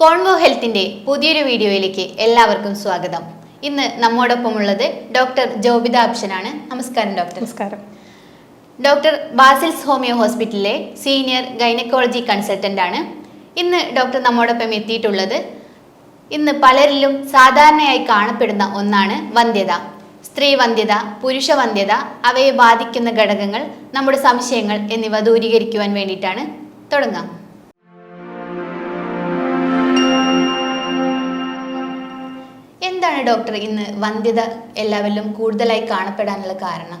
Convo ഹെൽത്തിന്റെ പുതിയൊരു വീഡിയോയിലേക്ക് എല്ലാവർക്കും സ്വാഗതം. ഇന്ന് നമ്മോടൊപ്പം ഉള്ളത് ഡോക്ടർ ജോബിത അപ്ഷനാണ് നമസ്കാരം ഡോക്ടർ. നമസ്കാരം. ഡോക്ടർ ബാസിൽസ് ഹോമിയോ ഹോസ്പിറ്റലിലെ സീനിയർ ഗൈനക്കോളജി കൺസൾട്ടന്റ് ആണ് ഇന്ന് ഡോക്ടർ നമ്മോടൊപ്പം എത്തിയിട്ടുള്ളത് ഇന്ന് പലരിലും സാധാരണയായി കാണപ്പെടുന്ന ഒന്നാണ് വന്ധ്യത. സ്ത്രീ വന്ധ്യത പുരുഷ വന്ധ്യത അവയെ ബാധിക്കുന്ന ഘടകങ്ങൾ നമ്മുടെ സംശയങ്ങൾ എന്നിവ ദൂരീകരിക്കുവാൻ വേണ്ടിയിട്ടാണ്. തുടങ്ങാം. എന്താണ് ഡോക്ടർ ഇന്ന് വന്ധ്യത എല്ലാവരിലും കൂടുതലായി കാണപ്പെടാനുള്ള കാരണം?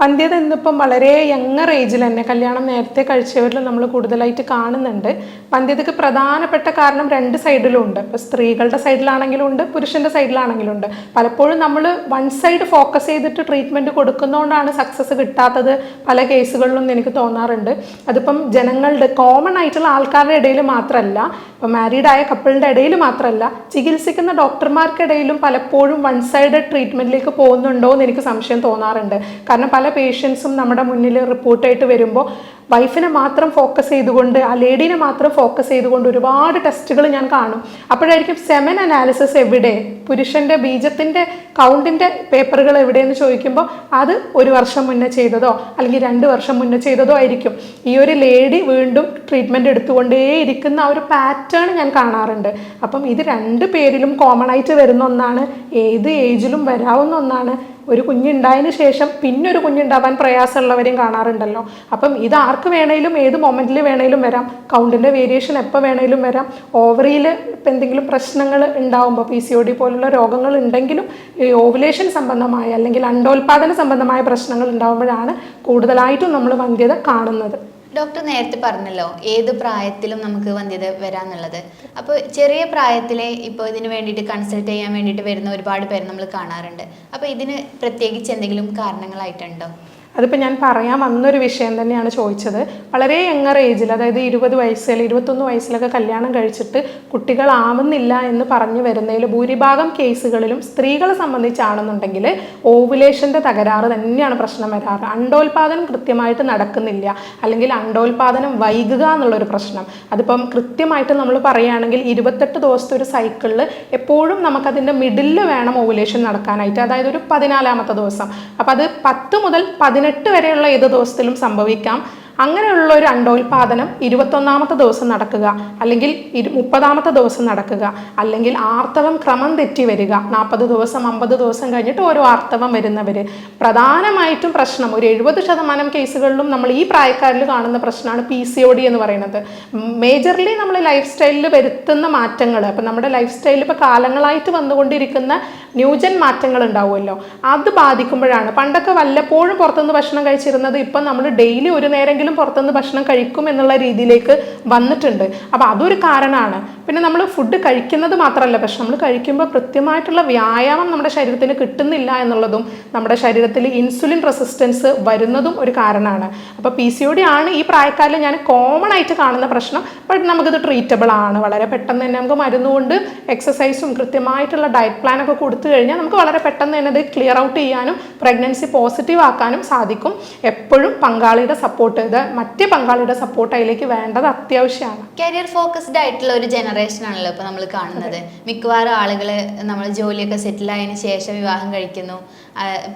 വന്ധ്യത ഇന്നിപ്പം വളരെ യങ്ങർ ഏജിൽ തന്നെ കല്യാണം നേരത്തെ കഴിച്ചവരിൽ നമ്മൾ കൂടുതലായിട്ട് കാണുന്നുണ്ട്. വന്ധ്യതയ്ക്ക് പ്രധാനപ്പെട്ട കാരണം രണ്ട് സൈഡിലും ഉണ്ട്. ഇപ്പോൾ സ്ത്രീകളുടെ സൈഡിലാണെങ്കിലും ഉണ്ട് പുരുഷന്റെ സൈഡിലാണെങ്കിലും ഉണ്ട്. പലപ്പോഴും നമ്മൾ വൺ സൈഡ് ഫോക്കസ് ചെയ്തിട്ട് ട്രീറ്റ്മെന്റ് കൊടുക്കുന്നതുകൊണ്ടാണ് സക്സസ് കിട്ടാത്തത് പല കേസുകളിലും എനിക്ക് തോന്നാറുണ്ട്. അതിപ്പം ജനങ്ങളുടെ കോമൺ ആയിട്ടുള്ള ആൾക്കാരുടെ ഇടയിൽ മാത്രമല്ല ഇപ്പം മാരീഡായ കപ്പിളിന്റെ ഇടയിൽ മാത്രമല്ല ചികിത്സിക്കുന്ന ഡോക്ടർമാർക്കിടയിലും പലപ്പോഴും വൺ സൈഡ് ട്രീറ്റ്മെന്റിലേക്ക് പോകുന്നുണ്ടോ എന്ന് എനിക്ക് സംശയം തോന്നാറുണ്ട്. കാരണം പല പേഷ്യൻസും നമ്മുടെ മുന്നിൽ റിപ്പോർട്ടായിട്ട് വരുമ്പോൾ വൈഫിനെ മാത്രം ഫോക്കസ് ചെയ്തുകൊണ്ട് ആ ലേഡീനെ മാത്രം ഫോക്കസ് ചെയ്തുകൊണ്ട് ഒരുപാട് ടെസ്റ്റുകൾ ഞാൻ കാണും. അപ്പോഴായിരിക്കും സെമൻ അനാലിസിസ് എവിടെ? പുരുഷന്റെ ബീജത്തിന്റെ കൗണ്ടിന്റെ പേപ്പറുകൾ എവിടെയെന്ന് ചോദിക്കുമ്പോൾ അത് ഒരു വർഷം മുന്നേ ചെയ്തതോ അല്ലെങ്കിൽ രണ്ട് വർഷം മുന്നേ ചെയ്തതോ ആയിരിക്കും. ഈ ഒരു ലേഡി വീണ്ടും ട്രീറ്റ്മെന്റ് എടുത്തുകൊണ്ടേ ഇരിക്കുന്ന ആ ഒരു പാറ്റേൺ ഞാൻ കാണാറുണ്ട്. അപ്പം ഇത് രണ്ട് പേരിലും കോമൺ ആയിട്ട് വരുന്ന ഒന്നാണ്. ഏത് ഏജിലും വരാവുന്ന ഒന്നാണ്. ഒരു കുഞ്ഞുണ്ടായതിന് ശേഷം പിന്നെ ഒരു കുഞ്ഞുണ്ടാവാൻ പ്രയാസമുള്ളവരെയും കാണാറുണ്ടല്ലോ. അപ്പം ഇത് ആർക്ക് വേണേലും ഏത് മൊമെന്റിൽ വേണേലും വരാം. കൗണ്ടിന്റെ വേരിയേഷൻ എപ്പോൾ വേണേലും വരാം. ഓവറിയിൽ ഇപ്പം എന്തെങ്കിലും പ്രശ്നങ്ങൾ ഉണ്ടാവുമ്പോൾ പി സി ഒ ഡി പോലുള്ള രോഗങ്ങൾ ഉണ്ടെങ്കിലും ഈ ഓവുലേഷൻ സംബന്ധമായ അല്ലെങ്കിൽ അണ്ടോൽപാദന സംബന്ധമായ പ്രശ്നങ്ങൾ ഉണ്ടാകുമ്പോഴാണ് കൂടുതലായിട്ടും നമ്മൾ വന്ധ്യത കാണുന്നത്. ഡോക്ടർ നേരത്തെ പറഞ്ഞല്ലോ ഏത് പ്രായത്തിലും നമുക്ക് വന്ധ്യത വരാന്നുള്ളത്. അപ്പോൾ ചെറിയ പ്രായത്തിലെ ഇപ്പോൾ ഇതിന് വേണ്ടിയിട്ട് കൺസൾട്ട് ചെയ്യാൻ വേണ്ടിയിട്ട് വരുന്ന ഒരുപാട് പേര് നമ്മൾ കാണാറുണ്ട്. അപ്പോൾ ഇതിന് പ്രത്യേകിച്ച് എന്തെങ്കിലും കാരണങ്ങളായിട്ടുണ്ടോ? അതിപ്പോൾ ഞാൻ പറയാൻ വന്നൊരു വിഷയം തന്നെയാണ് ചോദിച്ചത്. വളരെ യങ്ങർ ഏജിൽ അതായത് ഇരുപത് വയസ്സിൽ ഇരുപത്തൊന്ന് വയസ്സിലൊക്കെ കല്യാണം കഴിച്ചിട്ട് കുട്ടികളാവുന്നില്ല എന്ന് പറഞ്ഞു വരുന്നതിൽ ഭൂരിഭാഗം കേസുകളിലും സ്ത്രീകളെ സംബന്ധിച്ചാണെന്നുണ്ടെങ്കിൽ ഓവുലേഷന്റെ തകരാറ് തന്നെയാണ് പ്രശ്നം വരാറ്. അണ്ടോൽപാദനം കൃത്യമായിട്ട് നടക്കുന്നില്ല. അല്ലെങ്കിൽ അണ്ടോൽപാദനം വൈകുക എന്നുള്ളൊരു പ്രശ്നം. അതിപ്പം കൃത്യമായിട്ട് നമ്മൾ പറയുകയാണെങ്കിൽ ഇരുപത്തെട്ട് ദിവസത്തെ ഒരു സൈക്കിളിൽ എപ്പോഴും നമുക്കതിന്റെ മിഡിലിൽ വേണം ഓവുലേഷൻ നടക്കാനായിട്ട്. അതായത് ഒരു പതിനാലാമത്തെ ദിവസം. അപ്പോൾ അത് പത്ത് മുതൽ പതിനെട്ട് വരെയുള്ള ഏത് ദിവസത്തിലും സംഭവിക്കാം. അങ്ങനെയുള്ള ഒരു അണ്ടോൽപാദനം ഇരുപത്തൊന്നാമത്തെ ദിവസം നടക്കുക അല്ലെങ്കിൽ മുപ്പതാമത്തെ ദിവസം നടക്കുക അല്ലെങ്കിൽ ആർത്തവം ക്രമം തെറ്റി വരിക. നാൽപ്പത് ദിവസം അമ്പത് ദിവസം കഴിഞ്ഞിട്ട് ഓരോ ആർത്തവം വരുന്നവർ പ്രധാനമായിട്ടും പ്രശ്നം ഒരു എഴുപത് ശതമാനം കേസുകളിലും നമ്മൾ ഈ പ്രായക്കാരിൽ കാണുന്ന പ്രശ്നമാണ് പി സി ഒ ഡി എന്ന് പറയുന്നത്. മേജർലി നമ്മൾ ലൈഫ് സ്റ്റൈലിൽ വരുത്തുന്ന മാറ്റങ്ങൾ അപ്പം നമ്മുടെ ലൈഫ് സ്റ്റൈലിൽ ഇപ്പോൾ കാലങ്ങളായിട്ട് വന്നുകൊണ്ടിരിക്കുന്ന ന്യൂജൻ മാറ്റങ്ങൾ ഉണ്ടാവുമല്ലോ. അത് ബാധിക്കുമ്പോഴാണ്. പണ്ടൊക്കെ വല്ലപ്പോഴും പുറത്തുനിന്ന് ഭക്ഷണം കഴിച്ചിരുന്നത് ഇപ്പം നമ്മൾ ഡെയിലി ഒരു നേരമെങ്കിലും പുറത്തുനിന്ന് ഭക്ഷണം കഴിക്കും എന്നുള്ള രീതിയിലേക്ക് വന്നിട്ടുണ്ട്. അപ്പോൾ അതൊരു കാരണമാണ്. പിന്നെ നമ്മൾ ഫുഡ് കഴിക്കുന്നത് മാത്രമല്ല പക്ഷെ നമ്മൾ കഴിക്കുമ്പോൾ കൃത്യമായിട്ടുള്ള വ്യായാമം നമ്മുടെ ശരീരത്തിന് കിട്ടുന്നില്ല എന്നുള്ളതും നമ്മുടെ ശരീരത്തിൽ ഇൻസുലിൻ റെസിസ്റ്റൻസ് വരുന്നതും ഒരു കാരണമാണ്. അപ്പോൾ പി സി ഒ ഡി ആണ് ഈ പ്രായക്കാരിൽ ഞാൻ കോമൺ ആയിട്ട് കാണുന്ന പ്രശ്നം. ബട്ട് നമുക്കിത് ട്രീറ്റബിൾ ആണ്. വളരെ പെട്ടെന്ന് തന്നെ നമുക്ക് മരുന്നുകൊണ്ട് എക്സസൈസും കൃത്യമായിട്ടുള്ള ഡയറ്റ് പ്ലാനൊക്കെ കൊടുത്തു കഴിഞ്ഞാൽ നമുക്ക് വളരെ പെട്ടെന്ന് തന്നെ ഇത് ക്ലിയർ ഔട്ട് ചെയ്യാനും പ്രഗ്നൻസി പോസിറ്റീവ് ആക്കാനും സാധിക്കും. എപ്പോഴും പങ്കാളിയുടെ സപ്പോർട്ട് ഇത് മറ്റേ പങ്കാളിയുടെ സപ്പോർട്ട് അതിലേക്ക് വേണ്ടത് അത്യാവശ്യമാണ്. കരിയർ ഫോക്കസ്ഡ് ആയിട്ടുള്ള ഒരു ജനറേഷൻ ആണല്ലോ ഇപ്പൊ നമ്മൾ കാണുന്നത്. മിക്കവാറും ആളുകൾ നമ്മൾ ജോലിയൊക്കെ സെറ്റിൽ ആയതിനു ശേഷം വിവാഹം കഴിക്കുന്നു.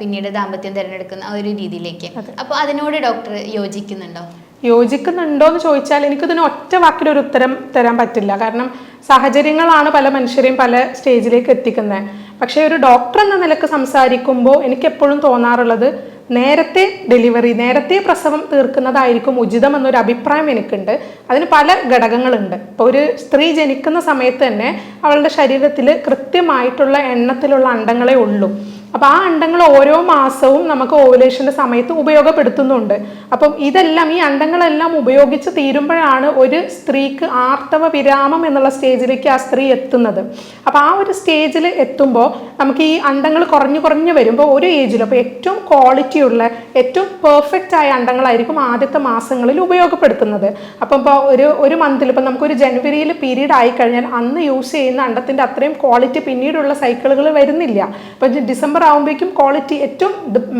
പിന്നീട് ദാമ്പത്യം തിരഞ്ഞെടുക്കുന്ന ആ ഒരു രീതിയിലേക്ക്. അപ്പൊ അതിനോട് ഡോക്ടർ യോജിക്കുന്നുണ്ടോ? യോജിക്കുന്നുണ്ടോ എന്ന് ചോദിച്ചാൽ എനിക്കിതിന് ഒറ്റ വാക്കിൽ ഒരു ഉത്തരം തരാൻ പറ്റില്ല. കാരണം സാഹചര്യങ്ങളാണ് പല മനുഷ്യരെയും പല സ്റ്റേജിലേക്ക് എത്തിക്കുന്നത്. പക്ഷേ ഒരു ഡോക്ടർ എന്ന നിലയ്ക്ക് സംസാരിക്കുമ്പോൾ എനിക്കെപ്പോഴും തോന്നാറുള്ളത് നേരത്തെ ഡെലിവറി നേരത്തെ പ്രസവം തീർക്കുന്നതായിരിക്കും ഉചിതം എന്നൊരു അഭിപ്രായം എനിക്കുണ്ട്. അതിന് പല ഘടകങ്ങളുണ്ട്. ഇപ്പോൾ ഒരു സ്ത്രീ ജനിക്കുന്ന സമയത്ത് തന്നെ അവളുടെ ശരീരത്തിൽ കൃത്യമായിട്ടുള്ള എണ്ണത്തിലുള്ള അണ്ടങ്ങളെ ഉള്ളൂ. അപ്പോൾ ആ അണ്ടങ്ങൾ ഓരോ മാസവും നമുക്ക് ഓവുലേഷന്റെ സമയത്ത് ഉപയോഗപ്പെടുത്തുന്നുണ്ട്. അപ്പം ഇതെല്ലാം ഈ അണ്ടങ്ങളെല്ലാം ഉപയോഗിച്ച് തീരുമ്പോഴാണ് ഒരു സ്ത്രീക്ക് ആർത്തവ വിരാമം എന്നുള്ള സ്റ്റേജിലേക്ക് ആ സ്ത്രീ എത്തുന്നത്. അപ്പോൾ ആ ഒരു സ്റ്റേജിൽ എത്തുമ്പോൾ നമുക്ക് ഈ അണ്ടങ്ങൾ കുറഞ്ഞു കുറഞ്ഞു വരുമ്പോൾ ഒരു ഏജിൽ അപ്പോൾ ഏറ്റവും ക്വാളിറ്റി ഉള്ള ഏറ്റവും പെർഫെക്റ്റ് ആയ അണ്ടങ്ങളായിരിക്കും ആദ്യത്തെ മാസങ്ങളിൽ ഉപയോഗപ്പെടുത്തുന്നത്. അപ്പം ഇപ്പോൾ ഒരു ഒരു മന്തിൽ ഇപ്പം നമുക്കൊരു ജനുവരിയിൽ പീരീഡ് ആയി കഴിഞ്ഞാൽ അന്ന് യൂസ് ചെയ്യുന്ന അണ്ടത്തിന്റെ അത്രയും ക്വാളിറ്റി പിന്നീടുള്ള സൈക്കിളുകൾ വരുന്നില്ല. അപ്പം ഡിസംബർ ഡിസംബർ ആകുമ്പോഴേക്കും ക്വാളിറ്റി ഏറ്റവും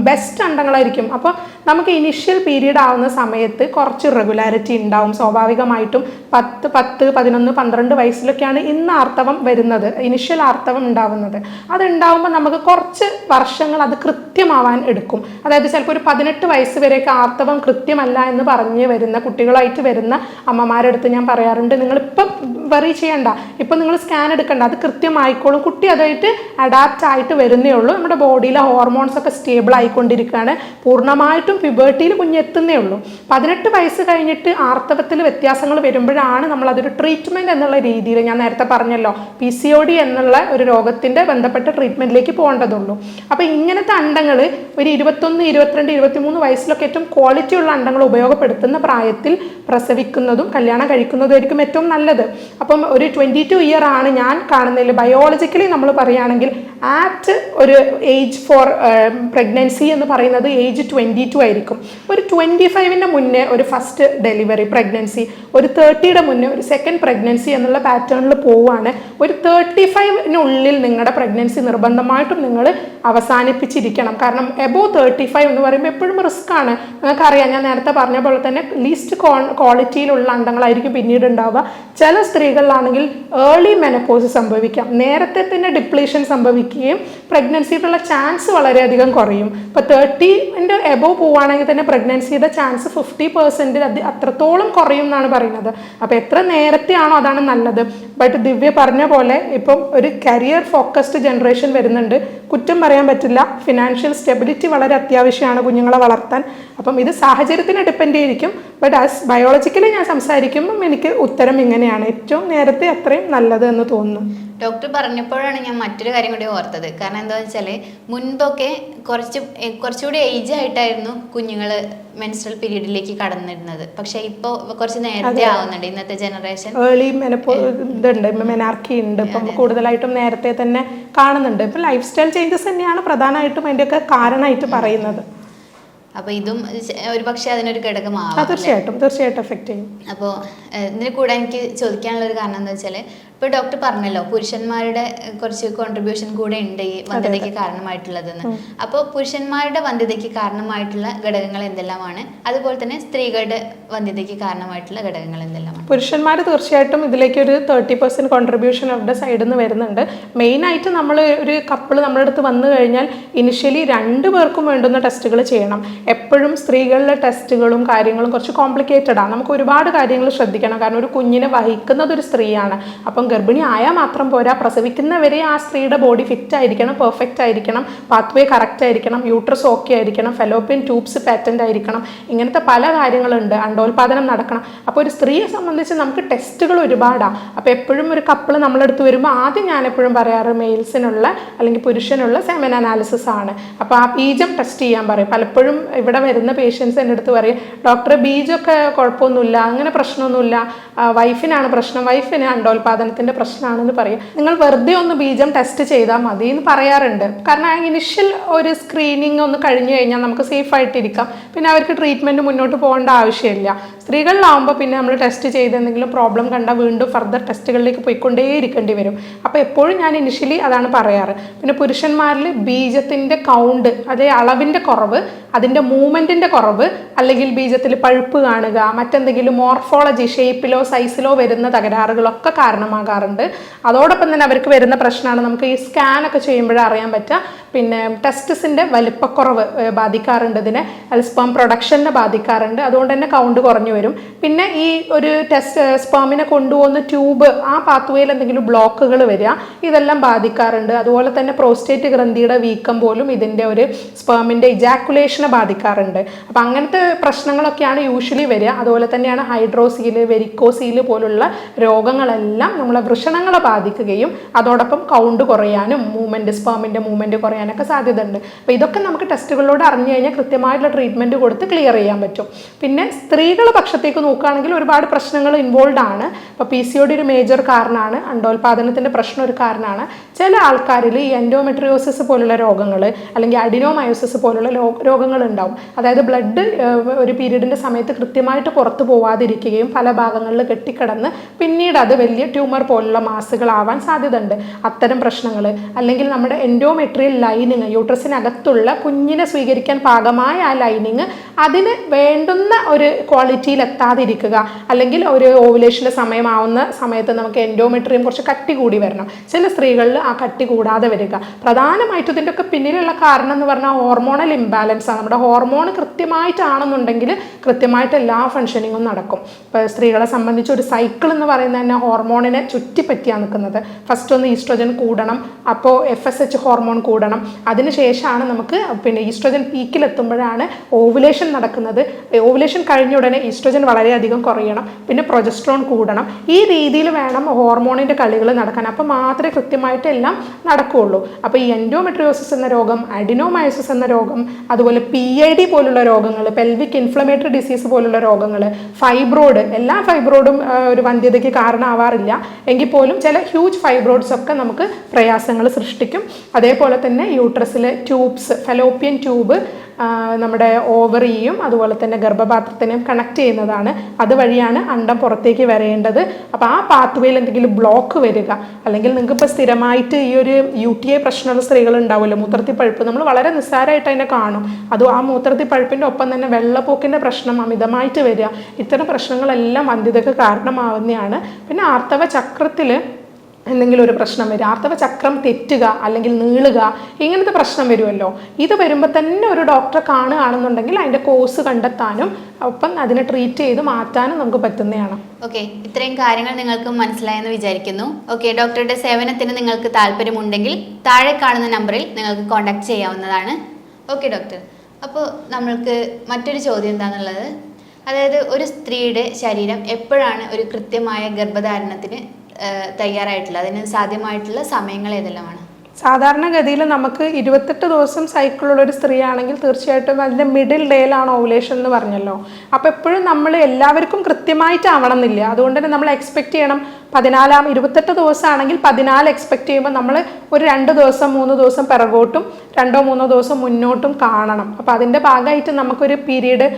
ബെസ്റ്റ് അണ്ടങ്ങളായിരിക്കും. അപ്പോൾ നമുക്ക് ഇനിഷ്യൽ പീരീഡ് ആവുന്ന സമയത്ത് കുറച്ച് റെഗുലാരിറ്റി ഉണ്ടാവും. സ്വാഭാവികമായിട്ടും പത്ത് പത്ത് പതിനൊന്ന് പന്ത്രണ്ട് വയസ്സിലൊക്കെയാണ് ഇന്ന് ആർത്തവം വരുന്നത്. ഇനിഷ്യൽ ആർത്തവം ഉണ്ടാവുന്നത്. അതുണ്ടാവുമ്പോൾ നമുക്ക് കുറച്ച് വർഷങ്ങൾ അത് കൃത്യമാവാൻ എടുക്കും. അതായത് ചിലപ്പോൾ ഒരു പതിനെട്ട് വയസ്സ് വരെയൊക്കെ ആർത്തവം കൃത്യമല്ല എന്ന് പറഞ്ഞ് വരുന്ന കുട്ടികളായിട്ട് വരുന്ന അമ്മമാരുടെ അടുത്ത് ഞാൻ പറയാറുണ്ട് നിങ്ങൾ ഇപ്പം വറി ചെയ്യണ്ട. ഇപ്പം നിങ്ങൾ സ്കാൻ എടുക്കണ്ട. അത് കൃത്യമായിക്കോളും. കുട്ടി അതായിട്ട് അഡാപ്റ്റ് ആയിട്ട് വരുന്നേ ഉള്ളൂ. നമ്മുടെ ബോഡിയിലെ ഹോർമോൺസ് ഒക്കെ സ്റ്റേബിൾ ആയിക്കൊണ്ടിരിക്കുകയാണ്. പൂർണമായിട്ടും പ്യുബേർട്ടിയിൽ കുഞ്ഞെത്തുന്നേ ഉള്ളൂ. പതിനെട്ട് വയസ്സ് കഴിഞ്ഞിട്ട് ആർത്തവത്തിൽ വ്യത്യാസങ്ങൾ വരുമ്പോഴാണ് നമ്മൾ അതൊരു ട്രീറ്റ്മെന്റ് എന്നുള്ള രീതിയിൽ ഞാൻ നേരത്തെ പറഞ്ഞല്ലോ പി സി ഒ ഡി എന്നുള്ള ഒരു രോഗത്തിന്റെ ബന്ധപ്പെട്ട ട്രീറ്റ്മെന്റിലേക്ക് പോകേണ്ടതുള്ളൂ. അപ്പോൾ ഇങ്ങനത്തെ അണ്ടങ്ങൾ ഒരു ഇരുപത്തൊന്ന് ഇരുപത്തിരണ്ട് ഇരുപത്തിമൂന്ന് വയസ്സിലൊക്കെ ഏറ്റവും ക്വാളിറ്റി ഉള്ള അണ്ടങ്ങൾ ഉപയോഗപ്പെടുത്തുന്ന പ്രായത്തിൽ പ്രസവിക്കുന്നതും കല്യാണം കഴിക്കുന്നതും ആയിരിക്കും ഏറ്റവും നല്ലത്. അപ്പം ഒരു ട്വന്റി ടു ഇയർ ആണ് ഞാൻ കാണുന്നതിൽ. ബയോളജിക്കലി നമ്മൾ പറയുകയാണെങ്കിൽ ആറ്റ് ഒരു ഏജ് ഫോർ പ്രഗ്നൻസി എന്ന് പറയുന്നത് ഏജ് ട്വന്റി ടു ആയിരിക്കും. ഒരു ട്വന്റി ഫൈവിന്റെ മുന്നേ ഒരു ഫസ്റ്റ് ഡെലിവറി പ്രഗ്നൻസി ഒരു തേർട്ടിയുടെ മുന്നേ ഒരു സെക്കൻഡ് പ്രഗ്നൻസി എന്നുള്ള പാറ്റേണിൽ പോവുകയാണ് ഒരു തേർട്ടി ഫൈവിനുള്ളിൽ നിങ്ങളുടെ പ്രഗ്നൻസി നിർബന്ധമായിട്ടും നിങ്ങൾ അവസാനിപ്പിച്ചിരിക്കണം. കാരണം എബോ തേർട്ടി ഫൈവ് എന്ന് പറയുമ്പോൾ എപ്പോഴും റിസ്ക് ആണ്. നിങ്ങൾക്കറിയാം ഞാൻ നേരത്തെ പറഞ്ഞ പോലെ തന്നെ ലീസ്റ്റ് ക്വാളിറ്റിയിലുള്ള അണ്ടങ്ങളായിരിക്കും പിന്നീട് ഉണ്ടാവുക ചില സ്ത്രീകളിലാണെങ്കിൽ ഏർലി മെനപ്പോസ് സംഭവിക്കാം. നേരത്തെ തന്നെ ഡിപ്ലീഷൻ സംഭവിക്കുകയും പ്രഗ്നൻസിയുടെ ചാൻസ് വളരെയധികം കുറയും. ഇപ്പോൾ തേർട്ടീന്റെ എബോ പോവുകയാണെങ്കിൽ തന്നെ പ്രഗ്നൻസിയുടെ ചാൻസ് ഫിഫ്റ്റി പെർസെന്റ് അത് അത്രത്തോളം കുറയും എന്നാണ് പറയുന്നത്. അപ്പോൾ എത്ര നേരത്തെയാണോ അതാണ് നല്ലത്. ബട്ട് ദിവ്യ പറഞ്ഞ പോലെ ഇപ്പം ഒരു കരിയർ ഫോക്കസ്ഡ് ജനറേഷൻ വരുന്നുണ്ട്. കുറ്റം പറയാൻ പറ്റില്ല. ഫിനാൻഷ്യൽ സ്റ്റെബിലിറ്റി വളരെ അത്യാവശ്യമാണ് കുഞ്ഞുങ്ങളെ വളർത്താൻ. അപ്പം ഇത് സാഹചര്യത്തിന് ഡിപ്പെൻഡ് ചെയ്തിരിക്കും. ബട്ട് ആസ് ബയോളജിക്കലി ഞാൻ സംസാരിക്കുമ്പം എനിക്ക് ഉത്തരം ഇങ്ങനെയാണ്. ഏറ്റവും നേരത്തെ അത്രയും നല്ലത് എന്ന് തോന്നുന്നു. ഡോക്ടർ പറഞ്ഞപ്പോഴാണ് ഞാൻ മറ്റൊരു കാര്യം കൂടി ഓർത്തത്. കാരണം എന്താ വെച്ചാൽ മുൻപൊക്കെ കുറച്ച് കുറച്ചുകൂടി ഏജ് ആയിട്ടായിരുന്നു കുഞ്ഞുങ്ങൾ മെൻസ്ട്രൽ പീരീഡിലേക്ക് കടന്നിരുന്നത്. പക്ഷെ ഇപ്പോൾ കുറച്ച് നേരത്തെ ആവുന്നുണ്ട്. ഇന്നത്തെ ജനറേഷൻ ഏർലി ഇതുണ്ട്. മെനാർക്കി ഉണ്ട്. ഇപ്പം കൂടുതലായിട്ടും നേരത്തെ തന്നെ കാണുന്നുണ്ട്. ഇപ്പം ലൈഫ് സ്റ്റൈൽ ചേഞ്ചസ് തന്നെയാണ് പ്രധാനമായിട്ടും അതിന്റെയൊക്കെ കാരണമായിട്ട് പറയുന്നത്. അപ്പൊ ഇതും ഒരു പക്ഷെ അതിനൊരു ഘടകമാവാം തീർച്ചയായിട്ടും. തീർച്ചയായിട്ടും അപ്പോ ചെയ്യും. അപ്പോൾ ഇതിന് കൂടെ എനിക്ക് ചോദിക്കാനുള്ള ഒരു കാരണം എന്താ വെച്ചാൽ ഇപ്പോൾ ഡോക്ടർ പറഞ്ഞല്ലോ പുരുഷന്മാരുടെ കുറച്ച് കോൺട്രിബ്യൂഷൻ കൂടെ ഉണ്ട് ഈ വന്ധ്യതയ്ക്ക് കാരണമായിട്ടുള്ളതെന്ന്. അപ്പോൾ പുരുഷന്മാരുടെ വന്ധ്യതയ്ക്ക് കാരണമായിട്ടുള്ള ഘടകങ്ങൾ എന്തെല്ലാമാണ്? അതുപോലെ തന്നെ സ്ത്രീകളുടെ വന്ധ്യതയ്ക്ക് കാരണമായിട്ടുള്ള ഘടകങ്ങൾ എന്തെല്ലാമാണ്? പുരുഷന്മാർ തീർച്ചയായിട്ടും ഇതിലേക്ക് ഒരു തേർട്ടി പെർസെന്റ് കോൺട്രിബ്യൂഷൻ അവരുടെ സൈഡിൽ നിന്ന് വരുന്നുണ്ട്. മെയിൻ ആയിട്ട് നമ്മൾ ഒരു കപ്പിൾ നമ്മുടെ അടുത്ത് വന്നു കഴിഞ്ഞാൽ ഇനിഷ്യലി രണ്ടു പേർക്കും വേണ്ടുന്ന ടെസ്റ്റുകൾ ചെയ്യണം. എപ്പോഴും സ്ത്രീകളുടെ ടെസ്റ്റുകളും കാര്യങ്ങളും കുറച്ച് കോംപ്ലിക്കേറ്റഡ് ആണ് നമുക്ക് ഒരുപാട് കാര്യങ്ങൾ ശ്രദ്ധിക്കണം. കാരണം ഒരു കുഞ്ഞിനെ വഹിക്കുന്നത് ഒരു സ്ത്രീയാണ്. അപ്പം ഗർഭിണി ആയാൽ മാത്രം പോരാ. പ്രസവിക്കുന്നവരെ ആ സ്ത്രീയുടെ ബോഡി ഫിറ്റ് ആയിരിക്കണം പെർഫെക്റ്റ് ആയിരിക്കണം. പാത്വേ കറക്റ്റ് ആയിരിക്കണം. യൂട്രസ് ഓക്കെ ആയിരിക്കണം. ഫെലോപ്പിയൻ ട്യൂബ്സ് പാറ്റന്റ് ആയിരിക്കണം. ഇങ്ങനത്തെ പല കാര്യങ്ങളുണ്ട്. അണ്ടോൽപാദനം നടക്കണം. അപ്പോൾ ഒരു സ്ത്രീയെ സംബന്ധിച്ച് നമുക്ക് ടെസ്റ്റുകൾ ഒരുപാടാണ് അപ്പോൾ എപ്പോഴും ഒരു കപ്പിൾ നമ്മളെടുത്ത് വരുമ്പോൾ ആദ്യം ഞാൻ എപ്പോഴും പറയാറ് മെയിൽസിനുള്ള അല്ലെങ്കിൽ പുരുഷനുള്ള സെമൻ അനാലിസിസ് ആണ്. അപ്പോൾ ആ ബീജം ടെസ്റ്റ് ചെയ്യാൻ പറയും. പലപ്പോഴും ഇവിടെ വരുന്ന പേഷ്യൻസ് എന്റെ അടുത്ത് പറയും ഡോക്ടറെ ബീജൊക്കെ കുഴപ്പമൊന്നുമില്ല. അങ്ങനെ പ്രശ്നമൊന്നുമില്ല. വൈഫിനാണ് പ്രശ്നം. വൈഫിന് അണ്ടോൽപാദനത്തിന്റെ പ്രശ്നമാണെന്ന് പറയും. നിങ്ങൾ വെറുതെ ഒന്ന് ബീജം ടെസ്റ്റ് ചെയ്താൽ മതി എന്ന് പറയാറുണ്ട്. കാരണം ആ ഇനിഷ്യൽ ഒരു സ്ക്രീനിങ് ഒന്ന് കഴിഞ്ഞു കഴിഞ്ഞാൽ നമുക്ക് സേഫ് ആയിട്ടിരിക്കാം. പിന്നെ അവർക്ക് ട്രീറ്റ്മെന്റ് മുന്നോട്ട് പോകേണ്ട ആവശ്യമില്ല. സ്ത്രീകളിലാവുമ്പോൾ പിന്നെ നമ്മൾ ടെസ്റ്റ് ചെയ്ത് എന്തെങ്കിലും പ്രോബ്ലം കണ്ടാൽ വീണ്ടും ഫർദർ ടെസ്റ്റുകളിലേക്ക് പോയിക്കൊണ്ടേയിരിക്കേണ്ടി വരും. അപ്പോൾ എപ്പോഴും ഞാൻ ഇനിഷ്യലി അതാണ് പറയാറ്. പിന്നെ പുരുഷന്മാരിൽ ബീജത്തിന്റെ കൗണ്ട് അതേ അളവിന്റെ കുറവ് അതിന്റെ മൂവ്മെന്റിന്റെ കുറവ് അല്ലെങ്കിൽ ബീജത്തിൽ പഴുപ്പ് കാണുക മറ്റെന്തെങ്കിലും മോർഫോളജി ഷേപ്പിലോ സൈസിലോ വരുന്ന തകരാറുകളൊക്കെ കാരണമാകാറുണ്ട്. അതോടൊപ്പം തന്നെ അവർക്ക് വരുന്ന പ്രശ്നമാണ് നമുക്ക് ഈ സ്കാനൊക്കെ ചെയ്യുമ്പോഴേ അറിയാൻ പറ്റുക. പിന്നെ ടെസ്റ്റസിന്റെ വലിപ്പക്കുറവ് ബാധിക്കാറുണ്ട്. ഇതിനെ സ്പേം പ്രൊഡക്ഷനെ ബാധിക്കാറുണ്ട്. അതുകൊണ്ട് തന്നെ കൗണ്ട് കുറഞ്ഞു വരും. പിന്നെ ഈ ഒരു ടെസ്റ്റ് സ്പേമിനെ കൊണ്ടുപോകുന്ന ട്യൂബ് ആ പാത്വേയിൽ എന്തെങ്കിലും ബ്ലോക്കുകൾ വരിക ഇതെല്ലാം ബാധിക്കാറുണ്ട്. അതുപോലെ തന്നെ പ്രോസ്റ്റേറ്റ് ഗ്രന്ഥിയുടെ വീക്കം പോലും ഇതിന്റെ ഒരു സ്പേമിന്റെ ഇജാക്കുലേഷനെ ബാധിക്കാറുണ്ട്. അപ്പം അങ്ങനത്തെ പ്രശ്നങ്ങളൊക്കെയാണ് യൂഷ്വലി വരിക. അതുപോലെ തന്നെയാണ് ഹൈഡ്രോസീൽ വെരിക്കോസീൽ പോലുള്ള രോഗങ്ങളെല്ലാം നമ്മളെ വൃഷണങ്ങളെ ബാധിക്കുകയും അതോടൊപ്പം കൗണ്ട് കുറയാനും മൂവ്മെന്റ് സ്പേമിന്റെ മൂവ്മെന്റ് കുറയാനൊക്കെ സാധ്യതയുണ്ട്. അപ്പോൾ ഇതൊക്കെ നമുക്ക് ടെസ്റ്റുകളിലൂടെ അറിഞ്ഞു കഴിഞ്ഞാൽ കൃത്യമായിട്ടുള്ള ട്രീറ്റ്മെന്റ് കൊടുത്ത് ക്ലിയർ ചെയ്യാൻ പറ്റും. പിന്നെ സ്ത്രീകളുടെ പക്ഷത്തേക്ക് നോക്കുകയാണെങ്കിൽ ഒരുപാട് പ്രശ്നങ്ങൾ ഇൻവോൾവ് ആണ്. ഇപ്പോൾ പി സി ഒരു മേജർ കാരണമാണ്. അണ്ടോൽപാദനത്തിന്റെ പ്രശ്നം ഒരു കാരണമാണ്. ചില ആൾക്കാരിൽ ഈ എൻഡോമെട്രിയോസിസ് പോലുള്ള രോഗങ്ങൾ അല്ലെങ്കിൽ അഡിനോമയോസിസ് പോലുള്ള രോഗങ്ങൾ ഉണ്ടാവും. അതായത് ബ്ലഡ് ഒരു പീരീഡിന്റെ സമയത്ത് കൃത്യമായിട്ട് പുറത്തു പോവാതിരിക്കുകയും പല ഭാഗങ്ങളിൽ കെട്ടിക്കിടന്ന് പിന്നീട് അത് വലിയ ട്യൂമർ പോലുള്ള മാസുകളാവാൻ സാധ്യതയുണ്ട്. അത്തരം പ്രശ്നങ്ങൾ അല്ലെങ്കിൽ നമ്മുടെ എൻഡോമെട്രിയൽ ലൈനിങ് യൂട്രസിനകത്തുള്ള കുഞ്ഞിനെ സ്വീകരിക്കാൻ പാകമായ ആ ലൈനിങ് അതിന് വേണ്ടുന്ന ഒരു ക്വാളിറ്റിയിൽ എത്താതിരിക്കുക. അല്ലെങ്കിൽ ഒരു ഓവുലേഷന്റെ സമയമാവുന്ന സമയത്ത് നമുക്ക് എൻഡോമെട്രിയും കുറച്ച് കട്ടി കൂടി വരണം. ചില സ്ത്രീകളിൽ ആ കട്ടി കൂടാതെ വരിക. പ്രധാനമായിട്ടും ഇതിന്റെ ഒക്കെ പിന്നിലുള്ള കാരണം എന്ന് പറഞ്ഞാൽ ഹോർമോണൽ ഇംബാലൻസ് ആണ്. നമ്മുടെ ഹോർമോൺ കൃത്യമായിട്ടാണെന്നുണ്ടെങ്കിൽ കൃത്യമായിട്ട് എല്ലാ ഫങ്ഷനിങ്ങും നടക്കും. ഇപ്പോൾ സ്ത്രീകളെ സംബന്ധിച്ച് ഒരു സൈക്കിൾ എന്ന് പറയുന്നത് തന്നെ ഹോർമോണിനെ ചുറ്റിപ്പറ്റിയാണ് നിൽക്കുന്നത്. ഫസ്റ്റ് ഒന്ന് ഈസ്ട്രോജൻ കൂടണം. അപ്പോൾ എഫ് എസ് എച്ച് ഹോർമോൺ കൂടണം. അതിനുശേഷമാണ് നമുക്ക് പിന്നെ ഈസ്ട്രോജൻ പീക്കിലെത്തുമ്പോഴാണ് ഓവുലേഷൻ നടക്കുന്നത്. ഓവുലേഷൻ കഴിഞ്ഞ ഉടനെ ഈസ്ട്രോജൻ വളരെയധികം കുറയണം. പിന്നെ പ്രൊജസ്ട്രോൺ കൂടണം. ഈ രീതിയിൽ വേണം ഹോർമോണിന്റെ കളികൾ നടക്കാൻ. അപ്പോൾ മാത്രമേ കൃത്യമായിട്ട് എല്ലാം നടക്കുകയുള്ളൂ അപ്പോൾ ഈ എൻഡോമെട്രിയോസിസ് എന്ന രോഗം അഡിനോമയോസിസ് എന്ന രോഗം അതുപോലെ പി ഐ ഡി പോലുള്ള രോഗങ്ങൾ പെൽവിക് ഇൻഫ്ലമേറ്ററി ഡിസീസ് പോലുള്ള രോഗങ്ങൾ ഫൈബ്രോയിഡ് എല്ലാ ഫൈബ്രോയിഡും ഒരു വന്ധ്യതയ്ക്ക് കാരണമാവാറില്ല. എങ്കിൽ പോലും ചില ഹ്യൂജ് ഫൈബ്രോയിഡ്സ് ഒക്കെ നമുക്ക് പ്രയാസങ്ങൾ സൃഷ്ടിക്കും. അതേപോലെ തന്നെ യൂട്രസിലെ ട്യൂബ്സ് ഫെലോപ്പിയൻ ട്യൂബ് നമ്മുടെ ഓവറിയും അതുപോലെ തന്നെ ഗർഭപാത്രത്തിനെയും കണക്ട് ചെയ്യുന്നതാണ്. അതുവഴിയാണ് അണ്ടം പുറത്തേക്ക് വരേണ്ടത്. അപ്പോൾ ആ പാത്വേയിൽ എന്തെങ്കിലും ബ്ലോക്ക് വരിക അല്ലെങ്കിൽ നിങ്ങൾക്ക് ഇപ്പോൾ സ്ഥിരമായിട്ട് ഈ ഒരു യു ടി ഐ പ്രശ്നമുള്ള സ്ത്രീകൾ ഉണ്ടാവുമല്ലോ മൂത്രത്തിൽ പഴുപ്പ് നമ്മൾ വളരെ നിസ്സാരമായിട്ട് അതിനെ കാണും. അത് ആ മൂത്രത്തിൽ പഴുപ്പിന്റെ ഒപ്പം തന്നെ വെള്ളപ്പൊക്കിന്റെ പ്രശ്നം അമിതമായിട്ട് വരിക. ഇത്തരം പ്രശ്നങ്ങളെല്ലാം വന്ധ്യതയ്ക്ക് കാരണമാവുന്നതാണ്. പിന്നെ ആർത്തവ ചക്രത്തിൽ എന്തെങ്കിലും ഒരു പ്രശ്നം വരും. ആർത്തവ ചക്രം തെറ്റുക അല്ലെങ്കിൽ നീളുക ഇങ്ങനത്തെ പ്രശ്നം വരുമല്ലോ. ഇത് വരുമ്പോൾ തന്നെ ഒരു ഡോക്ടറെ കാണുകയാണെന്നുണ്ടെങ്കിൽ അതിന്റെ കോഴ്സ് കണ്ടെത്താനും ഒപ്പം അതിനെ ട്രീറ്റ് ചെയ്ത് മാറ്റാനും നമുക്ക് പറ്റുന്നതാണ്. ഓക്കെ ഇത്രയും കാര്യങ്ങൾ നിങ്ങൾക്ക് മനസ്സിലായെന്ന് വിചാരിക്കുന്നു. ഓക്കെ ഡോക്ടറുടെ സേവനത്തിന് നിങ്ങൾക്ക് താല്പര്യമുണ്ടെങ്കിൽ താഴെ കാണുന്ന നമ്പറിൽ നിങ്ങൾക്ക് കോൺടാക്ട് ചെയ്യാവുന്നതാണ്. ഓക്കെ ഡോക്ടർ അപ്പോൾ നമ്മൾക്ക് മറ്റൊരു ചോദ്യം എന്താണെന്നുള്ളത് അതായത് ഒരു സ്ത്രീയുടെ ശരീരം എപ്പോഴാണ് ഒരു കൃത്യമായ ഗർഭധാരണത്തിന് തയ്യാറായിട്ടുള്ളത്? അതിന് സാധ്യമായിട്ടുള്ള സമയങ്ങൾ ഏതെല്ലാമാണ്? സാധാരണഗതിയിൽ നമുക്ക് ഇരുപത്തെട്ട് ദിവസം സൈക്കിളുള്ള ഒരു സ്ത്രീ ആണെങ്കിൽ തീർച്ചയായിട്ടും അതിന്റെ മിഡിൽ ഡേയിലാണ് ഓവുലേഷൻ എന്ന് പറഞ്ഞല്ലോ. അപ്പോൾ എപ്പോഴും നമ്മൾ എല്ലാവർക്കും കൃത്യമായിട്ട് ആവണം എന്നില്ല. അതുകൊണ്ട് തന്നെ നമ്മൾ എക്സ്പെക്റ്റ് ചെയ്യണം പതിനാലാം ഇരുപത്തെട്ട് ദിവസമാണെങ്കിൽ പതിനാല് എക്സ്പെക്ട് ചെയ്യുമ്പോൾ നമ്മൾ ഒരു രണ്ട് ദിവസം മൂന്ന് ദിവസം പിറകോട്ടും രണ്ടോ മൂന്നോ ദിവസം മുന്നോട്ടും കാണണം. അപ്പോൾ അതിന്റെ ഭാഗമായിട്ട് നമുക്കൊരു പീരീഡ്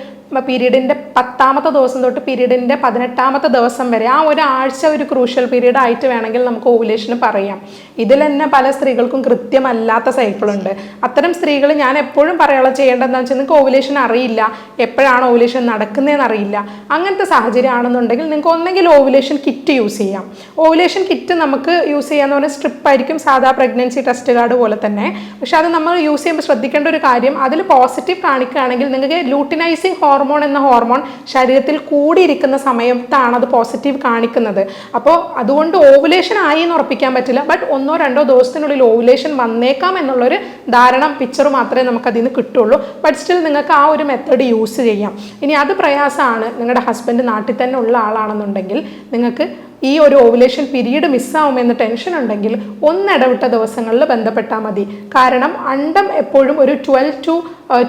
പീരീഡിന്റെ പത്താമത്തെ ദിവസം തൊട്ട് പീരീഡിന്റെ പതിനെട്ടാമത്തെ ദിവസം വരെ ആ ഒരാഴ്ച ഒരു ക്രൂഷ്യൽ പീരീഡ് ആയിട്ട് വേണമെങ്കിൽ നമുക്ക് ഓവുലേഷന് പറയാം. ഇതിൽ തന്നെ പല സ്ത്രീകൾക്കും കൃത്യമല്ലാത്ത സൈക്കിളുണ്ട് അത്തരം സ്ത്രീകൾ ഞാൻ എപ്പോഴും പറയാനുള്ള ചെയ്യേണ്ടതെന്ന് വെച്ചാൽ നിങ്ങൾക്ക് ഓവുലേഷൻ അറിയില്ല. എപ്പോഴാണ് ഓവുലേഷൻ നടക്കുന്നതെന്ന് അറിയില്ല. അങ്ങനത്തെ സാഹചര്യം ആണെന്നുണ്ടെങ്കിൽ നിങ്ങൾക്ക് ഒന്നെങ്കിൽ ഓവുലേഷൻ കിറ്റ് യൂസ് ചെയ്യാം. ഓവുലേഷൻ കിറ്റ് നമുക്ക് യൂസ് ചെയ്യാന്ന് പറഞ്ഞാൽ സ്ട്രിപ്പ് ആയിരിക്കും സാധാ പ്രഗ്നൻസി ടെസ്റ്റ് കാർഡ് പോലെ തന്നെ. പക്ഷെ അത് നമ്മൾ യൂസ് ചെയ്യുമ്പോൾ ശ്രദ്ധിക്കേണ്ട ഒരു കാര്യം അതിൽ പോസിറ്റീവ് കാണിക്കുകയാണെങ്കിൽ നിങ്ങൾക്ക് ലൂട്ടിനൈസിങ് ഹോർമോൺ എന്ന ഹോർമോൺ ശരീരത്തിൽ കൂടിയിരിക്കുന്ന സമയത്താണ് അത് പോസിറ്റീവ് കാണിക്കുന്നത്. അപ്പോൾ അതുകൊണ്ട് ഓവുലേഷൻ ആയി എന്ന് ഉറപ്പിക്കാൻ പറ്റില്ല ബട്ട് ഒന്നോ രണ്ടോ ദിവസത്തിനുള്ളിൽ ഓവുലേഷൻ വന്നേക്കാം എന്നുള്ളൊരു ധാരണ പിക്ചർ മാത്രമേ നമുക്ക് അതിൽ നിന്ന് കിട്ടുള്ളൂ. ബട്ട് സ്റ്റിൽ നിങ്ങൾക്ക് ആ ഒരു മെത്തേഡ് യൂസ് ചെയ്യാം. ഇനി അത് പ്രയാസമാണ്. നിങ്ങളുടെ ഹസ്ബൻഡ് നാട്ടിൽ തന്നെ ഉള്ള ആളാണെന്നുണ്ടെങ്കിൽ നിങ്ങൾക്ക് ഈ ഒരു ഓവുലേഷൻ പീരീഡ് മിസ്സാവുമെന്ന് ടെൻഷൻ ഉണ്ടെങ്കിൽ ഒന്നിടവിട്ട ദിവസങ്ങളിൽ ബന്ധപ്പെട്ടാൽ മതി. കാരണം അണ്ടം എപ്പോഴും ഒരു twelve to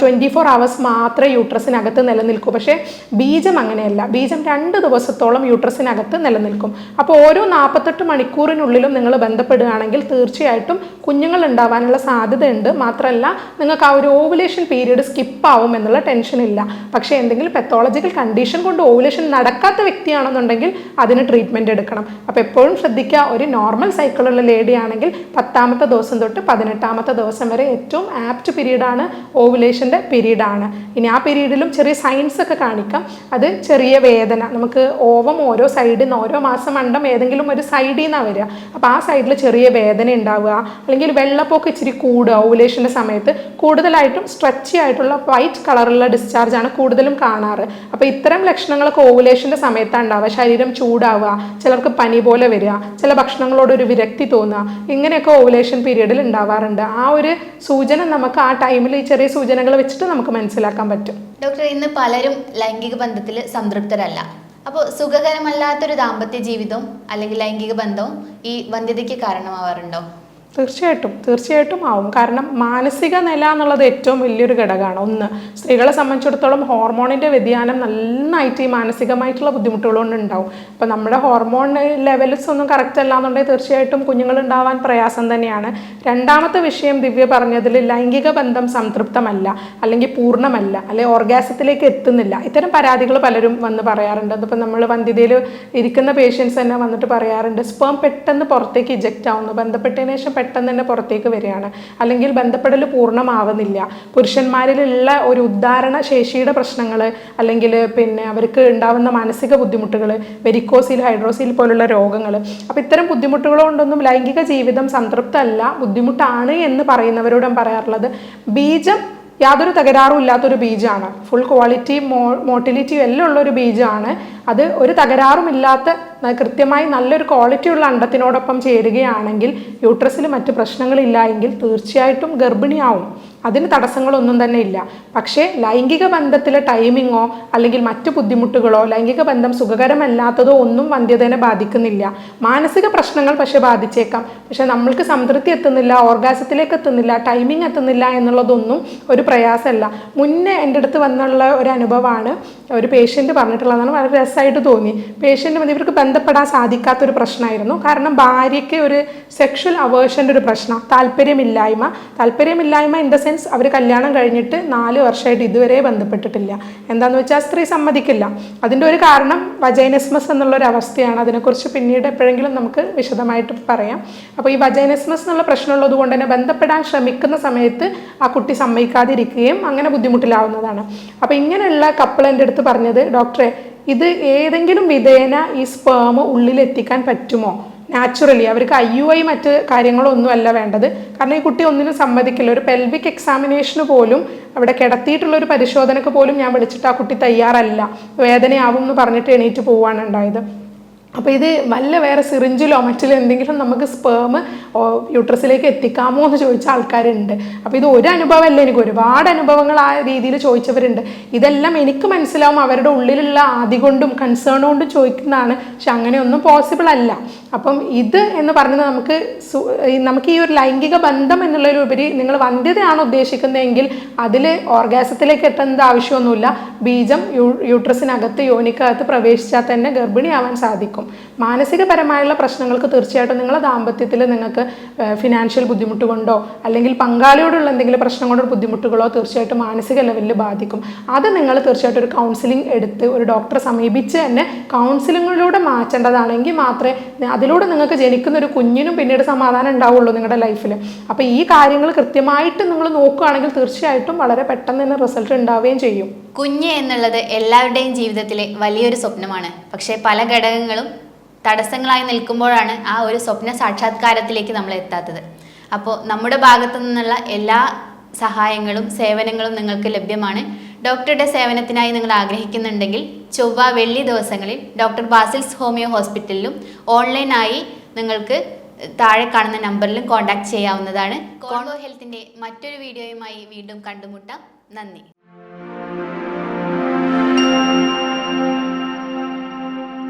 twenty four hours മാത്രമേ യൂട്രസിനകത്ത് നിലനിൽക്കൂ. പക്ഷേ ബീജം അങ്ങനെയല്ല. ബീജം രണ്ട് ദിവസത്തോളം യൂട്രസിനകത്ത് നിലനിൽക്കും. അപ്പോൾ ഓരോ നാൽപ്പത്തെട്ട് മണിക്കൂറിനുള്ളിലും നിങ്ങൾ ബന്ധപ്പെടുകയാണെങ്കിൽ തീർച്ചയായിട്ടും കുഞ്ഞുങ്ങൾ ഉണ്ടാവാനുള്ള സാധ്യതയുണ്ട്. മാത്രമല്ല നിങ്ങൾക്ക് ആ ഒരു ഓവുലേഷൻ പീരീഡ് സ്കിപ്പ് ആവും എന്നുള്ള ടെൻഷൻ ഇല്ല. പക്ഷേ എന്തെങ്കിലും പെത്തോളജിക്കൽ കണ്ടീഷൻ കൊണ്ട് ഓവുലേഷൻ നടക്കാത്ത വ്യക്തിയാണെന്നുണ്ടെങ്കിൽ അതിന് ട്രീറ്റ്മെന്റ് എടുക്കണം. അപ്പോൾ എപ്പോഴും ശ്രദ്ധിക്കുക ഒരു നോർമൽ സൈക്കിളുള്ള ലേഡി ആണെങ്കിൽ പത്താമത്തെ ദിവസം തൊട്ട് പതിനെട്ടാമത്തെ ദിവസം വരെ ഏറ്റവും ആപ്റ്റ് പീരീഡാണ് ഓവുലേഷന്റെ പീരീഡാണ്. ഇനി ആ പീരീഡിലും ചെറിയ സൈൻസ് ഒക്കെ കാണിക്കാം. അത് ചെറിയ വേദന. നമുക്ക് ഓവം ഓരോ സൈഡിൽ നിന്ന് ഓരോ മാസം മണ്ടം ഏതെങ്കിലും ഒരു സൈഡിൽ നിന്നാണ് വരിക. അപ്പോൾ ആ സൈഡിൽ ചെറിയ വേദന ഉണ്ടാവുക. അല്ലെങ്കിൽ വെള്ളപ്പൊക്കെ ഇച്ചിരി കൂടുക ഓവുലേഷന്റെ സമയത്ത്. കൂടുതലായിട്ടും സ്ട്രെച്ചി ആയിട്ടുള്ള വൈറ്റ് കളറുള്ള ഡിസ്ചാർജ് ആണ് കൂടുതലും കാണാറ്. അപ്പോൾ ഇത്തരം ലക്ഷണങ്ങളൊക്കെ ഓവുലേഷന്റെ സമയത്താണ് ഉണ്ടാവുക. ശരീരം ചൂടാവുക. ചിലർക്ക് പനി പോലെ വരിക. ചില ഭക്ഷണങ്ങളോട് ഒരു വിരക്തി തോന്നുക. ഇങ്ങനെയൊക്കെ ഓവുലേഷൻ പീരീഡിൽ ഉണ്ടാവാറുണ്ട്. ആ ഒരു സൂചന നമുക്ക് ആ ടൈമിൽ ഈ ചെറിയ സൂചനകൾ വെച്ചിട്ട് നമുക്ക് മനസ്സിലാക്കാൻ പറ്റും. ഡോക്ടർ ഇന്ന് പലരും ലൈംഗിക ബന്ധത്തിൽ സംതൃപ്തരല്ല. അപ്പോൾ സുഖകരമല്ലാത്തൊരു ദാമ്പത്യ ജീവിതവും അല്ലെങ്കിൽ ലൈംഗിക ബന്ധവും ഈ വന്ധ്യതയ്ക്ക് കാരണമാവാറുണ്ടോ? തീർച്ചയായിട്ടും തീർച്ചയായിട്ടും ആവും. കാരണം മാനസിക നില എന്നുള്ളത് ഏറ്റവും വലിയൊരു ഘടകമാണ്. ഒന്ന് സ്ത്രീകളെ സംബന്ധിച്ചിടത്തോളം ഹോർമോണിന്റെ വ്യതിയാനം നന്നായിട്ട് ഈ മാനസികമായിട്ടുള്ള ബുദ്ധിമുട്ടുകൾ കൊണ്ട് ഉണ്ടാവും. അപ്പോൾ നമ്മുടെ ഹോർമോൺ ലെവൽസ് ഒന്നും കറക്റ്റ് അല്ല എന്നുണ്ടെങ്കിൽ തീർച്ചയായിട്ടും കുഞ്ഞുങ്ങൾ ഉണ്ടാവാൻ പ്രയാസം തന്നെയാണ്. രണ്ടാമത്തെ വിഷയം ദിവ്യ പറഞ്ഞതിൽ ലൈംഗിക ബന്ധം സംതൃപ്തമല്ല അല്ലെങ്കിൽ പൂർണമല്ല അല്ലെങ്കിൽ ഓർഗാസത്തിലേക്ക് എത്തുന്നില്ല. ഇത്തരം പരാതികൾ പലരും വന്ന് പറയാറുണ്ട്. അതിപ്പോൾ നമ്മൾ വന്ധ്യതയിൽ ഇരിക്കുന്ന പേഷ്യൻസ് തന്നെ വന്നിട്ട് പറയാറുണ്ട് സ്പേം പെട്ടെന്ന് പുറത്തേക്ക് ഇജക്റ്റ് ആവുന്നു. ബന്ധപ്പെട്ടതിന് ശേഷം പെട്ടെന്ന് തന്നെ പുറത്തേക്ക് വരികയാണ്. അല്ലെങ്കിൽ ബന്ധപ്പെടൽ പൂർണമാവുന്നില്ല. പുരുഷന്മാരിലുള്ള ഒരു ഉദ്ധാരണ ശേഷിയുടെ പ്രശ്നങ്ങൾ അല്ലെങ്കിൽ പിന്നെ അവർക്ക് ഉണ്ടാവുന്ന മാനസിക ബുദ്ധിമുട്ടുകൾ വെരിക്കോസിൽ ഹൈഡ്രോസിൽ പോലുള്ള രോഗങ്ങൾ അപ്പോൾ ഇത്തരം ബുദ്ധിമുട്ടുകൾ കൊണ്ടൊന്നും ലൈംഗിക ജീവിതം സംതൃപ്തമല്ല ബുദ്ധിമുട്ടാണ് എന്ന് പറയുന്നവരോട് പറയാറുള്ളത്. ബീജം യാതൊരു തകരാറും ഇല്ലാത്തൊരു ബീജമാണ് ഫുൾ ക്വാളിറ്റി മോ മോട്ടിലിറ്റിയും എല്ലാം ഉള്ള ഒരു ബീജമാണ് അത് ഒരു തകരാറുമില്ലാത്ത കൃത്യമായി നല്ലൊരു ക്വാളിറ്റി ഉള്ള അണ്ടത്തിനോടൊപ്പം ചേരുകയാണെങ്കിൽ യൂട്രസിൽ മറ്റ് പ്രശ്നങ്ങളില്ല എങ്കിൽ തീർച്ചയായിട്ടും ഗർഭിണിയാവും. അതിന് തടസ്സങ്ങളൊന്നും തന്നെ ഇല്ല. പക്ഷേ ലൈംഗിക ബന്ധത്തിലെ ടൈമിങ്ങോ അല്ലെങ്കിൽ മറ്റു ബുദ്ധിമുട്ടുകളോ ലൈംഗിക ബന്ധം സുഖകരമല്ലാത്തതോ ഒന്നും വന്ധ്യതനെ ബാധിക്കുന്നില്ല. മാനസിക പ്രശ്നങ്ങൾ പക്ഷേ ബാധിച്ചേക്കാം. പക്ഷെ നമ്മൾക്ക് സംതൃപ്തി എത്തുന്നില്ല ഓർഗാസത്തിലേക്ക് എത്തുന്നില്ല ടൈമിംഗ് എത്തുന്നില്ല എന്നുള്ളതൊന്നും ഒരു പ്രയാസമല്ല. മുന്നേ എന്റെ അടുത്ത് വന്നുള്ള ഒരു അനുഭവമാണ്. ഒരു പേഷ്യന്റ് പറഞ്ഞിട്ടുള്ളതാണ് വളരെ രസമായിട്ട് തോന്നി. പേഷ്യന്റ് ഇവർക്ക് ബന്ധപ്പെടാൻ സാധിക്കാത്തൊരു പ്രശ്നമായിരുന്നു. കാരണം ഭാര്യയ്ക്ക് ഒരു സെക്ഷൽ അവേർഷന്റെ ഒരു പ്രശ്നം താല്പര്യമില്ലായ്മ. താല്പര്യമില്ലായ്മ ഇൻ ദ സെൻസ് അവർ കല്യാണം കഴിഞ്ഞിട്ട് നാല് വർഷമായിട്ട് ഇതുവരെ ബന്ധപ്പെട്ടിട്ടില്ല. എന്താണെന്ന് വെച്ചാൽ സ്ത്രീ സമ്മതിക്കില്ല. അതിന്റെ ഒരു കാരണം വജൈനസ്മസ് എന്നുള്ള ഒരു അവസ്ഥയാണ്. അതിനെക്കുറിച്ച് പിന്നീട് എപ്പോഴെങ്കിലും നമുക്ക് വിശദമായിട്ട് പറയാം. അപ്പോൾ ഈ വജൈനസ്മസ് എന്നുള്ള പ്രശ്നമുള്ളത് കൊണ്ട് തന്നെ ബന്ധപ്പെടാൻ ശ്രമിക്കുന്ന സമയത്ത് ആ കുട്ടി സമ്മതിക്കാതിരിക്കുകയും അങ്ങനെ ബുദ്ധിമുട്ടിലാവുന്നതാണ്. അപ്പോൾ ഇങ്ങനെയുള്ള കപ്പിൾ എന്റെ അടുത്ത് പറഞ്ഞത് ഡോക്ടറെ ഇത് ഏതെങ്കിലും വിധേന ഈ സ്പേം ഉള്ളിൽ എത്തിക്കാൻ പറ്റുമോ? നാച്ചുറലി അവർക്ക് ഐ യു ഐ മറ്റ് കാര്യങ്ങളൊന്നും അല്ല വേണ്ടത്. കാരണം ഈ കുട്ടി ഒന്നിനും സമ്മതിക്കില്ല. ഒരു പെൽവിക് എക്സാമിനേഷന് പോലും അവിടെ കിടത്തിയിട്ടുള്ള ഒരു പരിശോധനക്ക് പോലും ഞാൻ വിളിച്ചിട്ട് ആ കുട്ടി തയ്യാറല്ല. വേദനയാവും എന്ന് പറഞ്ഞിട്ട് എണീറ്റ് പോവാണ് ഉണ്ടായത്. അപ്പോൾ ഇത് വല്ല വേറെ സിറിഞ്ചിലോ മറ്റിലോ എന്തെങ്കിലും നമുക്ക് സ്പേം യൂട്രസിലേക്ക് എത്തിക്കാമോ എന്ന് ചോദിച്ച ആൾക്കാരുണ്ട്. അപ്പോൾ ഇത് ഒരു അനുഭവമല്ല എനിക്ക് ഒരുപാട് അനുഭവങ്ങൾ ആ രീതിയിൽ ചോദിച്ചവരുണ്ട്. ഇതെല്ലാം എനിക്ക് മനസ്സിലാവും അവരുടെ ഉള്ളിലുള്ള ആദി കൊണ്ടും കൺസേൺ കൊണ്ടും ചോദിക്കുന്നതാണ്. പക്ഷെ അങ്ങനെയൊന്നും പോസിബിൾ അല്ല. അപ്പം ഇത് എന്ന് പറയുന്നത് നമുക്ക് നമുക്ക് ഈ ഒരു ലൈംഗിക ബന്ധം എന്നുള്ളതിലുപരി നിങ്ങൾ വന്ധ്യതയാണ് ഉദ്ദേശിക്കുന്നതെങ്കിൽ അതിൽ ഓർഗാസത്തിലേക്ക് എത്തേണ്ട ആവശ്യമൊന്നുമില്ല. ബീജം യൂ യൂട്രസിനകത്ത് യോനിക്കകത്ത് പ്രവേശിച്ചാൽ തന്നെ ഗർഭിണിയാവാൻ സാധിക്കും. മാനസികപരമായുള്ള പ്രശ്നങ്ങൾക്ക് തീർച്ചയായിട്ടും നിങ്ങളെ ദാമ്പത്യത്തിൽ നിങ്ങൾക്ക് ഫിനാൻഷ്യൽ ബുദ്ധിമുട്ട് കൊണ്ടോ അല്ലെങ്കിൽ പങ്കാളിയോടുള്ള എന്തെങ്കിലും പ്രശ്നം കൊണ്ടോ ബുദ്ധിമുട്ടുകളോ തീർച്ചയായിട്ടും മാനസിക ലെവലിൽ ബാധിക്കും. അത് നിങ്ങൾ തീർച്ചയായിട്ടും ഒരു കൗൺസിലിംഗ് എടുത്ത് ഒരു ഡോക്ടറെ സമീപിച്ച് തന്നെ കൗൺസിലിങ്ങിലൂടെ മാറ്റേണ്ടതാണെങ്കിൽ മാത്രമേ അതിലൂടെ നിങ്ങൾക്ക് ജനിക്കുന്ന ഒരു കുഞ്ഞിനും പിന്നീട് സമാധാനം ഉണ്ടാവുള്ളൂ നിങ്ങളുടെ ലൈഫിൽ അപ്പോൾ ഈ കാര്യങ്ങൾ കൃത്യമായിട്ട് നിങ്ങൾ നോക്കുകയാണെങ്കിൽ തീർച്ചയായിട്ടും വളരെ പെട്ടെന്ന് തന്നെ റിസൾട്ട് ഉണ്ടാവുകയും ചെയ്യും. കുഞ്ഞ് എന്നുള്ളത് എല്ലാവരുടെയും ജീവിതത്തിലെ വലിയൊരു സ്വപ്നമാണ്. പക്ഷേ പല ഘടകങ്ങളും തടസ്സങ്ങളായി നിൽക്കുമ്പോഴാണ് ആ ഒരു സ്വപ്ന സാക്ഷാത്കാരത്തിലേക്ക് നമ്മൾ എത്താത്തത്. അപ്പോൾ നമ്മുടെ ഭാഗത്തു നിന്നുള്ള എല്ലാ സഹായങ്ങളും സേവനങ്ങളും നിങ്ങൾക്ക് ലഭ്യമാണ്. ഡോക്ടറുടെ സേവനത്തിനായി നിങ്ങൾ ആഗ്രഹിക്കുന്നുണ്ടെങ്കിൽ ചൊവ്വ വെള്ളി ദിവസങ്ങളിൽ ഡോക്ടർ ബാസിൽസ് ഹോമിയോ ഹോസ്പിറ്റലിലും ഓൺലൈനായി നിങ്ങൾക്ക് താഴെ കാണുന്ന നമ്പറിലും കോൺടാക്ട് ചെയ്യാവുന്നതാണ്. കോൺഗോ ഹെൽത്തിന്റെ മറ്റൊരു വീഡിയോയുമായി വീണ്ടും കണ്ടുമുട്ടാം. നന്ദി.